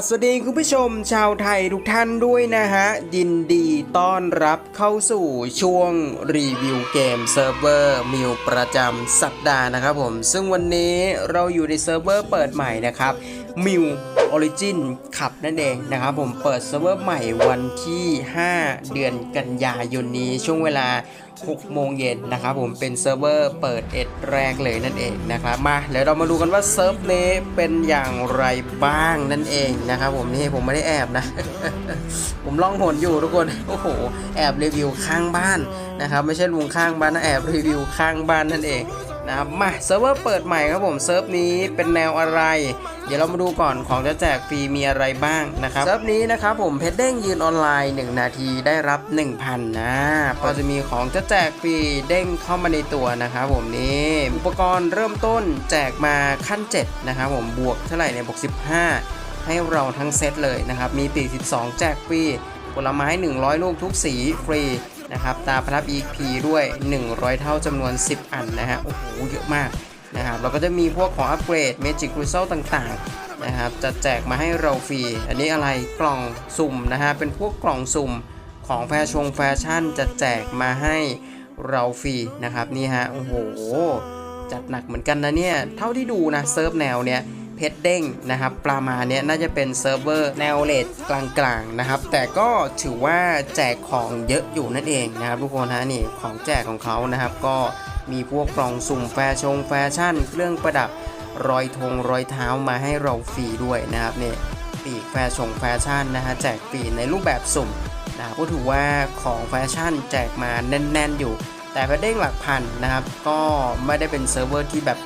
บสวัสดีคุณผู้ชมชาวไทยทุกท่านด้วยนะฮะ ยินดีต้อนรับเข้าสู่ช่วงรีวิวเกมเซิร์ฟเวอร์มิวประจำสัปดาห์นะครับผม ซึ่งวันนี้เราอยู่ในเซิร์ฟเวอร์เปิดใหม่นะครับมิวออริจินขับนั่นเองนะครับผมเปิดเซิร์ฟเวอร์ใหม่วันที่ 5 เดือนกันยายนนี้ช่วงเวลา 6โมงเย็นนะครับผมเป็นเซิร์ฟเวอร์เปิดเอ็ดแรกเลยนั่นเองนะครับมาเดี๋ยวเรามาดูกันว่าเซิร์ฟนี้เป็นอย่างไรบ้างนั่นเองนะครับผมนี่ผมไม่ได้แอบนะ ผมล่องหนอยู่ทุกคนโอ้โหแอบรีวิวข้างบ้านนะครับไม่ใช่ลุงข้างบ้านนะแอบรีวิวข้างบ้านนั่นเอง นะครับมาเซิร์ฟเวอร์เปิดใหม่ครับผมเซิร์ฟนี้เป็นแนวอะไร เดี๋ยวเรามาดูก่อนของจะแจกฟรีมีอะไรบ้างนะครับเซิร์ฟนี้นะครับผมเพชรเด้งยืนออนไลน์ 1 นาทีได้รับ 1,000นะก็จะมีของจะแจกฟรีเด้งเข้ามาในตัวนะครับผมนี่อุปกรณ์เริ่มต้นแจกมาขั้น 7 นะครับผมบวกเท่าไหร่เนี่ยบวก 15 ให้เราทั้งเซตเลยนะครับมีปี12แจกฟรีผลไม้ 100 ลูกทุกสีฟรี นะครับตาพลับ EP ด้วย 100 เท่าจำนวน 10 อันนะฮะโอ้โหเยอะมากนะครับเราก็จะมีพวกของอัปเกรด Magic c r y s t a l ต่างๆนะครับจะแจกมาให้เราฟรี อันนี้อะไรกล่องสุ่มนะฮะเป็นพวกกล่องสุ่มของแฟชั่นแฟชั่นจะแจกมาให้เราฟรีนะครับนี่ฮะโอ้โหจัดหนักเหมือนกันนะเนี่ย เท่าที่ดูนะเซิร์ฟแนวเนี้ย เพชรเด้งนะครับ ประมาณเนี้ยน่าจะเป็นเซิร์ฟเวอร์แนวเลทกลางๆนะครับ แต่ก็ถือว่าแจกของเยอะอยู่นั่นเองนะครับทุกคนฮะนี่ของแจกของเขานะครับ ก็มีพวกกล่องสุ่มแฟชงแฟชั่น เครื่องประดับรอยธงรอยเท้ามาให้เราฟรีด้วยนะครับเนี่ยปีกแฟชงแฟชั่นนะฮะแจกฟรีในรูปแบบสุ่มนะก็ถือว่าของแฟชั่นแจกมาแน่น ๆ อยู่ แต่เพอเด้งหลักพันนะครับ ก็ไม่ได้เป็นเซิร์ฟเวอร์ที่แบบ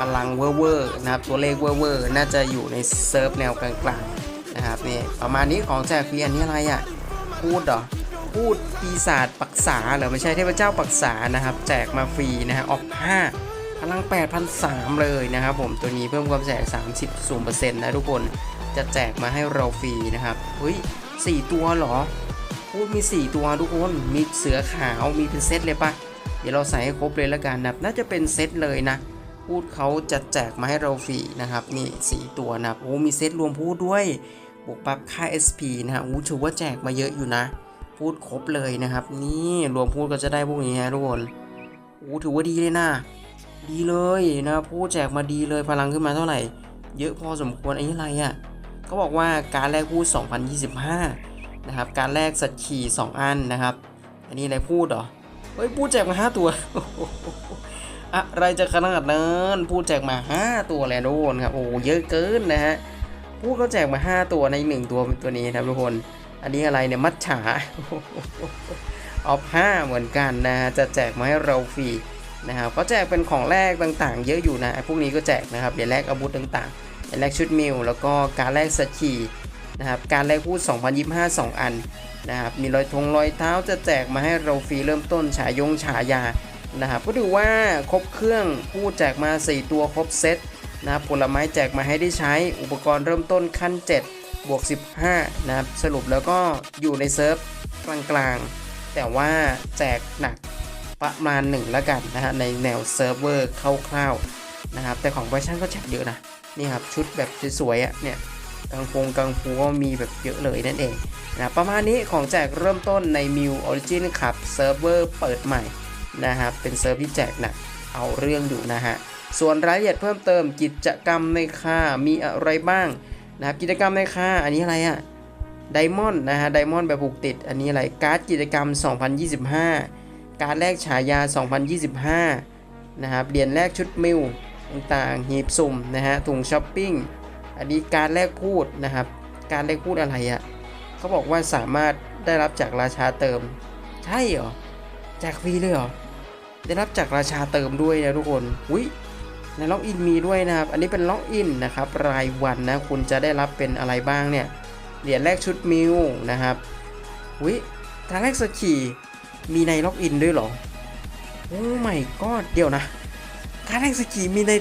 พลังเวอร์นะครับตัวเลขเวอร์น่าจะอยู่ในเซิร์ฟแนวกลางๆนะครับนี่ประมาณนี้ของแจกฟรีอันนี้อะไรอะพูดเหรอพูดปีศาจปักษาเหรอไม่ใช่เทพเจ้าปักษานะครับ แจกมาฟรีนะฮะออก5พลัง8,003เลยนะครับผมตัวนี้เพิ่มความแจก30 0%นะทุกคนจะแจกมาให้เราฟรีนะครับเฮ้ย4ตัวเหรอพูดมี 4 ตัวทุกคนมีเสือขาวมีเป็นเซตเลยปะเดี๋ยวเราใส่ให้ครบเลยละกันนะน่าจะเป็นเซตเลยนะ พูดเขาจะแจกมาให้เราฟรีนะครับนี่ 4 ตัวนะครับโอ้มีเซตรวมพูดด้วยบวกปรับค่า SP นะฮะอู้ถือว่าแจกมาเยอะอยู่นะ พูดครบเลยนะครับ นี่รวมพูดก็จะได้พวกนี้ฮะทุกคนโอ้ถือว่าดีเลยนะ ดีเลยนะพูดแจกมาดีเลยพลังขึ้นมาเท่าไหร่ เยอะพอสมควรไอ้อะไรอะ่ะเขาบอกว่าการแลกพูด 2025 นะครับ การแลกสัตว์ขี่ 2 อันนะครับ อันนี้อะไรพูดเหรอ เฮ้ย พูดแจกมา 5 ตัว อะไรจะขนาดนั้นพูดแจกมา 5 ตัวแล้วทุกคนครับโอ้เยอะเกินนะฮะพูดเขาแจกมา 5 ตัวใน 1 ตัวเป็นตัวนี้นะครับทุกคน อันนี้อะไรเนี่ยมัดฉาออฟ5เหมือนกันนะฮะจะแจกมาให้เราฟรีนะครับก็แจกเป็นของแรกต่างๆ เยอะอยู่นะพวกนี้ก็แจกนะครับเหรียญแรกอาวุธต่างๆเหรียญแรกชุดมิลแล้วก็การแรกสกีนะครับการแรกพูด 2025 2 อันนะครับมีรอยธงรอยเท้าจะแจกมาให้เราฟรีเริ่มต้นฉายงฉายา นะครับก็ถือว่าครบเครื่องพูดแจกมา 4 ตัวครบเซตนะครับผลไม้แจกมาให้ได้ใช้อุปกรณ์เริ่มต้นขั้น 7 บวก 15 นะครับสรุปแล้วก็อยู่ในเซิร์ฟกลางๆ แต่ว่าแจกหนักประมาณหนึ่งแล้วกันนะฮะในแนวเซิร์ฟเวอร์คร่าวๆนะครับแต่ของแฟชั่นก็แจกเยอะนะนี่ครับชุดแบบสวยๆอะเนี่ยกังฟงกังฟูก็มีแบบเยอะเลยนั่นเองนะประมาณนี้ของแจกเริ่มต้นใน m ิวออริจินครับเซิร์ฟเวอร์เปิดใหม่ นะครับเป็นเซิร์ฟที่แจกหนักเอาเรื่องอยู่นะฮะส่วนรายละเอียดเพิ่มเติมกิจกรรมในค่ามีอะไรบ้างนะครับกิจกรรมในค่าอันนี้อะไรอะไดมอนด์นะฮะไดมอนด์แบบผูกติด อันนี้อะไรการ์ดกิจกรรม 2025 การแลกฉายา 2025 นะครับเหรียญแลกชุดมิลต่างๆหีบสุ่มนะฮะถุงช้อปปิ้งอันนี้การแลกพูดนะครับ การแลกพูดอะไรอะเขาบอกว่าสามารถได้รับจากราชาเติม ใช่เหรอแจกฟรีเลยเหรอ ได้รับจากราชาเติมด้วยนะทุกคนอุ้ยในล็อกอินมีด้วยนะครับ อันนี้เป็นล็อกอินนะครับรายวันนะคุณจะได้รับเป็นอะไรบ้างเนี่ย เหรียญแรกชุดมิวนะครับวิการแรกสกีมีในล็อกอินด้วยเหรอ โอ้ไม่ก็เดี๋ยวนะการแรกสกีมีใน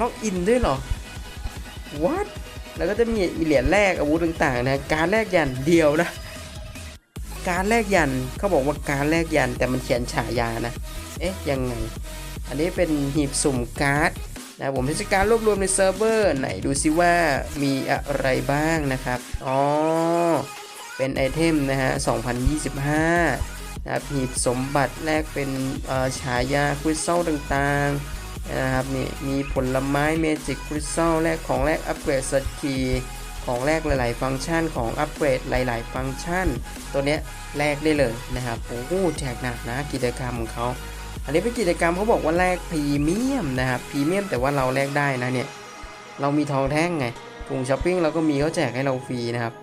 ล็อกอินด้วยเหรอ what แล้วก็จะมีมีเหรียญแรกอาวุธต่างๆนะ การแรกยันเดียวนะ การแรกยันเขาบอกว่าการแรกยันแต่มันเขียนฉายานะ เอ๊ะยังไง อันนี้เป็นหีบสุ่มการ์ดนะผมเทศกาลรวบรวมในเซิร์ฟเวอร์ไหนดูซิว่ามีอะไรบ้างนะครับ อ๋อ เป็นไอเทมนะฮะ 2025 นะครับหีบสมบัติแลกเป็นฉายาคริสตัลต่างๆนะครับนี่มีผลไม้เมจิกคริสตัลแลกของแลกอัปเกรดสกี ของแลกหลาย ๆ ฟังก์ชันของอัปเกรดหลาย ๆ ฟังก์ชัน ตัวเนี้ยแลกได้เลยนะครับโอ้โหแจกหนักนะกิจกรรมของเขาอันนี้เป็นกิจกรรมเขาบอกว่าแลกพรีเมียมนะครับพรีเมียมแต่ว่าเราแลกได้นะเนี่ยเรามีทองแท่งไงถุงช้อปปิ้งเราก็มีเขาแจกให้เราฟรีนะครับ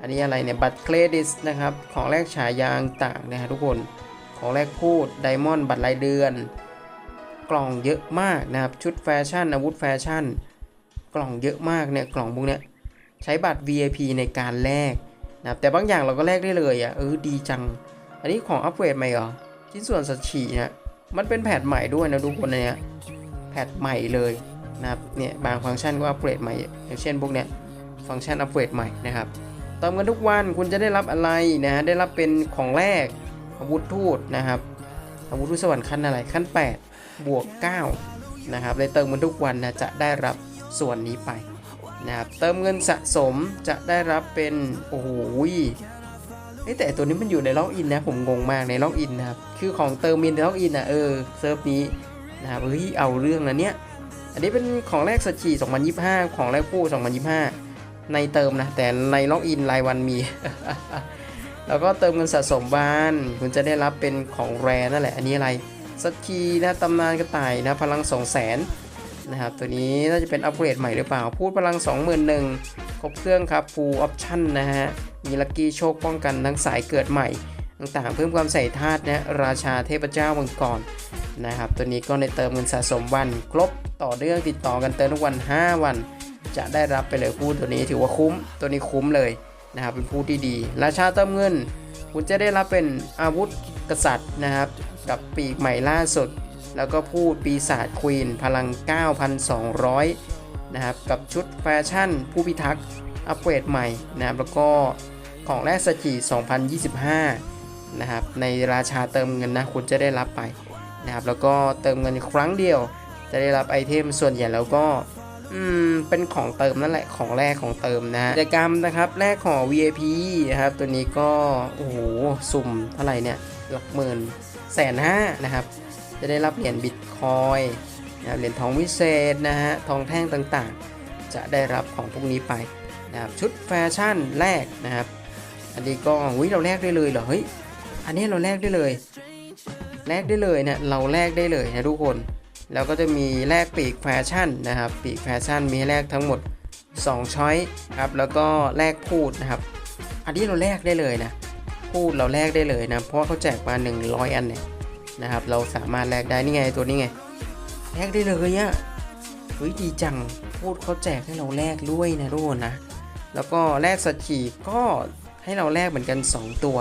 อันนี้อะไรเนี่ยบัตรเครดิตนะครับของแลกฉายาต่างนะฮะทุกคนของแลกพูดไดมอนด์บัตรรายเดือน กล่องเยอะมากนะครับชุดแฟชั่นอาวุธแฟชั่น กล่องเยอะมากเนี่ยกล่องพวกเนี้ย ใช้บัตร VIP ในการแลกนะครับแต่บางอย่างเราก็แลกได้เลยอะเออดีจัง อันนี้ของอัปเกรดใหม่เหรอชิ้นส่วนสัตว์ฉี่นะมันเป็นแพทใหม่ด้วยนะทุกคนอันเนี่ยแพทใหม่เลยนะครับเนี่ยบางฟังก์ชันก็อัปเกรดใหม่อย่างเช่นพวกเนี้ยฟังก์ชันอัปเกรดใหม่นะครับเติมกันทุกวันคุณจะได้รับอะไรนะฮะได้รับเป็นของแรกอาวุธทูตนะครับอาวุธทูตสวรรค์ขั้นอะไรขั้น 8 บวก9นะครับเลยเติมกันทุกวันนะจะได้รับส่วนนี้ไป นะครับเติมเงินสะสมจะได้รับเป็นโอ้โหแต่ตัวนี้มันอยู่ในล็อกอินนะผมงงมากในล็อกอินนะครับคือของเติมมินในล็อกอินนะเออเซิร์ฟนี้นะครับเฮ้ยเอาเรื่องนะเนี้ยอันนี้เป็นของแรกสจี2025 ของแรกผู้2025 ในเติมนะแต่ในล็อกอินรายวันมี แล้วก็เติมเงินสะสมบ้าน คุณจะได้รับเป็นของแรนั่นแหละอันนี้อะไรสักคีนะตำนานกระต่ายนะพลัง2 0 0 0 0 0 นะครับ ตัวนี้น่าจะเป็นอัปเกรดใหม่หรือเปล่า พูดพลัง 21,000ครบเครื่องครับ full option นะฮะ มีลัคกี้โชคป้องกันทั้งสายเกิดใหม่ ต่างๆ เพิ่มความใส่ธาตุนะราชาเทพเจ้ามังกรนะครับ ตัวนี้ก็ในเติมเงินสะสมวัน ครบต่อเนื่องติดต่อกันเติมทุกวัน 5 วัน จะได้รับไปเลยพูดตัวนี้ถือว่าคุ้ม ตัวนี้คุ้มเลยนะครับ เป็นพูดที่ดี ราชาเติมเงิน คุณจะได้รับเป็นอาวุธกษัตริย์นะครับ กับปีกใหม่ล่าสุด แล้วก็พูดปีศาจควีนพลัง 9,200 นะครับ กับชุดแฟชั่นผู้พิทักษ์อัปเกรดใหม่นะครับ แล้วก็ของแรกสจี2025 นะครับ ในราชาเติมเงินนะคุณจะได้รับไปนะครับ แล้วก็เติมเงินครั้งเดียว จะได้รับไอเทมส่วนใหญ่แล้วก็อืมเป็นของเติมนั่นแหละของแรกของเติมนะกิจกรรมนะครับแรกของ VIP นะครับ ตัวนี้ก็โอ้โหสุ่มเท่าไหร่เนี่ยหลักหมื่นแสนห้านะครับ จะได้รับเหรียญบิตคอยนะครับเหรียญทองวิเศษนะฮะทองแท่งต่างๆ จะได้รับของพวกนี้ไปนะครับชุดแฟชั่นแรกนะครับ อันนี้ก็วิเราแลกได้เลยเหรอเฮ้ยอันนี้เราแลกได้เลยแลกได้เลยเนี่ยเราแลกได้เลยนะทุกคนแล้วก็จะมีแลกปีกแฟชั่นนะครับ ปีกแฟชั่นมีให้แลกทั้งหมด2ช้อยครับแล้วก็แลกพูดนะครับ อันนี้เราแลกได้เลยนะพูดเราแลกได้เลยนะเพราะเขาแจกมา 100 อันเนี่ย นะครับ เราสามารถแลกได้นี่ไงตัวนี้ไงแลกได้เลยเนี่ยเฮ้ยดีจังพูดเขาแจกให้เราแลกด้วยนะทุกคนนะ แล้วก็แลกสกีก็ให้เราแลกเหมือนกัน 2 ตัว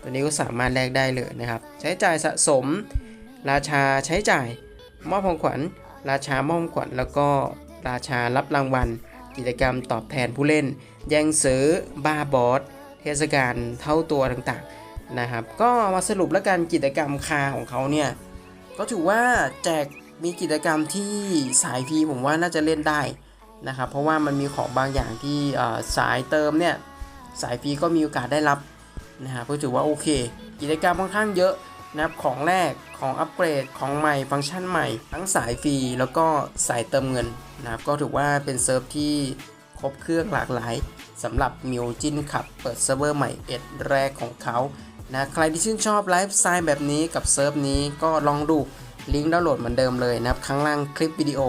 ตัวนี้ก็สามารถแลกได้เลยนะครับ ใช้จ่ายสะสม ราชาใช้จ่ายมอบของขวัญ ราชามอบของขวัญแล้วก็ราชารับรางวัล กิจกรรมตอบแทนผู้เล่น แย่งซื้อบ้าบอสเทศกาลเท่าตัวต่างๆ นะครับ ก็มาสรุปแล้วกันกิจกรรมคาของเขาเนี่ย ก็ถือว่าแจกมีกิจกรรมที่สายฟรีผมว่าน่าจะเล่นได้นะครับ เพราะว่ามันมีของบางอย่างที่สายเติมเนี่ย สายฟรีก็มีโอกาสได้รับนะครับก็ถือว่าโอเค กิจกรรมค่อนข้างเยอะนะครับของแรกของอัปเกรดของใหม่ฟังก์ชันใหม่ ทั้งสายฟรีแล้วก็สายเติมเงินนะครับก็ถือว่าเป็นเซิร์ฟที่ครบเครื่องหลากหลายสำหรับมิวจินขับเปิดเซิร์ฟเวอร์ใหม่เอ็ดแรกของเขา นะใครที่ชื่นชอบไลฟ์สไตล์แบบนี้กับเซิร์ฟนี้ก็ลองดูลิงก์ดาวน์โหลดเหมือนเดิมเลยนะครับข้างล่างคลิปวิดีโอ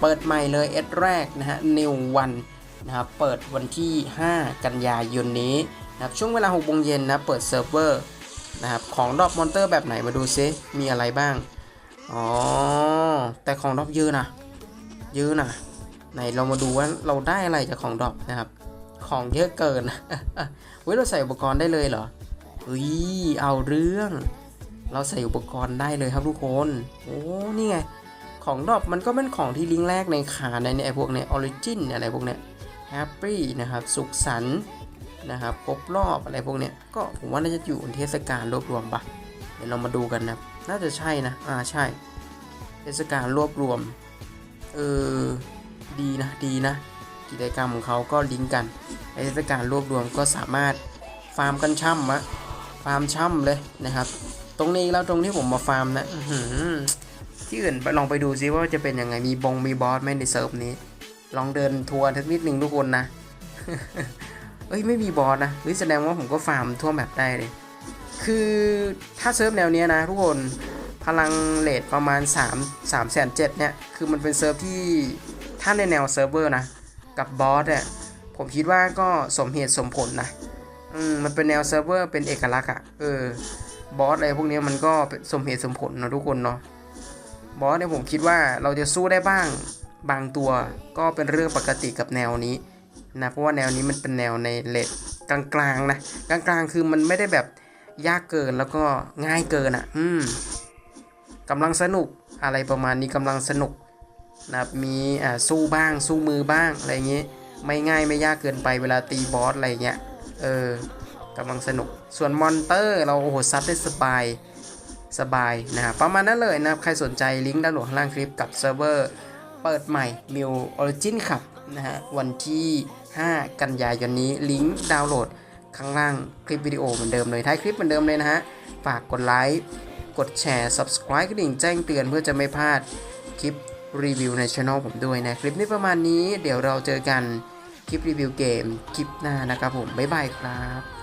เปิดใหม่เลยเอ็ดแรกนะฮะ New One นะครับเปิดวันที่ 5 กันยายนนี้นะครับช่วงเวลา6โมงเย็นนะเปิดเซิร์ฟเวอร์นะครับของดรอปมอนเตอร์แบบไหนมาดูซิมีอะไรบ้าง อ๋อ แต่ของดรอปยอะนะยอะนะไหนเรามาดูว่าเราได้อะไรจากของดรอปนะครับ ของเยอะเกินเว้ยเราใส่อุปกรณ์ได้เลยเหรอ เฮ้ยเอาเรื่อง เราใส่อุปกรณ์ได้เลยครับทุกคนโอ้นี่ไงของดรอปมันก็เป็นของที่ลิงก์แรกในขาในเนี่ยไอ้พวกเนี่ยออริจินอะไรพวกเนี้ยแฮปปี้นะครับสุขสันต์นะครับครบรอบอะไรพวกเนี้ยก็ผมว่าน่าจะอยู่เทศกาลรวบรวมปะเดี๋ยวเรามาดูกันนะน่าจะใช่นะอ่าใช่ เทศกาลรวบรวมเออดีนะดีนะ กิจกรรมของเขาก็ลิงก์กันเทศกาลรวบรวมก็สามารถฟาร์มกันช่ำอะ ฟาร์มช่ำเลยนะครับ ตรงนี้แล้วตรงที่ผมมาฟาร์มนะที่อื่นไปลองไปดูซิว่าจะเป็นยังไงมีบงมีบอสไหมในเซิร์ฟนี้ ลองเดินทัวร์ทักนิดนึงทุกคนนะเอ้ยไม่มีบอสนะเฮ้ยแสดงว่าผมก็ฟาร์มทั่วแมปได้เลย คือถ้าเซิร์ฟแนวเนี้ยนะทุกคนพลังเลทประมาณ 3 3แสนเเนี่ย คือมันเป็นเซิร์ฟที่ถ้าในแนวเซิร์ฟเวอร์นะ กับบอสเนี่ย ผมคิดว่าก็สมเหตุสมผลนะ อืมมันเป็นแนวเซิร์ฟเวอร์เป็นเอกลักษณ์อะ่ะเออบอสอะไรพวกนี้มันก็สมเหตุสมผลนะทุกคนเนาะบอสเนี่ยผมคิดว่าเราจะสู้ได้บ้างบางตัวก็เป็นเรื่องปกติกับแนวนี้นะเพราะว่าแนวนี้มันเป็นแนวในเลทกลางๆนะกลางๆคือมันไม่ได้แบบยากเกินแล้วก็ง่ายเกินอะ่ะ อืมกำลังสนุกอะไรประมาณนี้กำลังสนุกนะครับมีอ่าสู้บ้าง สู้มือบ้างอะไรอย่างงี้ยไม่ง่ายไม่ยากเกินไปเวลาตีบอสอะไรเงี้ย เออกำลังสนุก ส่วนมอนเตอร์เราโอ้โหซัดได้สบายสบายนะครับประมาณนั้นเลยนะครับ ใครสนใจลิงก์ด้านหลังข้างล่างคลิปกับเซิร์ฟเวอร์เปิดใหม่ m i l Origin ครับนะฮะวันที่ 5 กันยายนนี้ลิงก์ดาวน์โหลดข้างล่างคลิปวิดีโอเหมือนเดิมเลยท้ายคลิปเหมือนเดิมเลยนะฮะ ฝากกดไลค์กดแชร์ subscribe กระดิ่งแจ้งเตือนเพื่อจะไม่พลาดคลิปรีวิวในช่องผมด้วยนะ คลิปนี้ประมาณนี้เดี๋ยวเราเจอกัน คลิปรีวิวเกมคลิปหน้านะครับผม บ๊ายบายครับ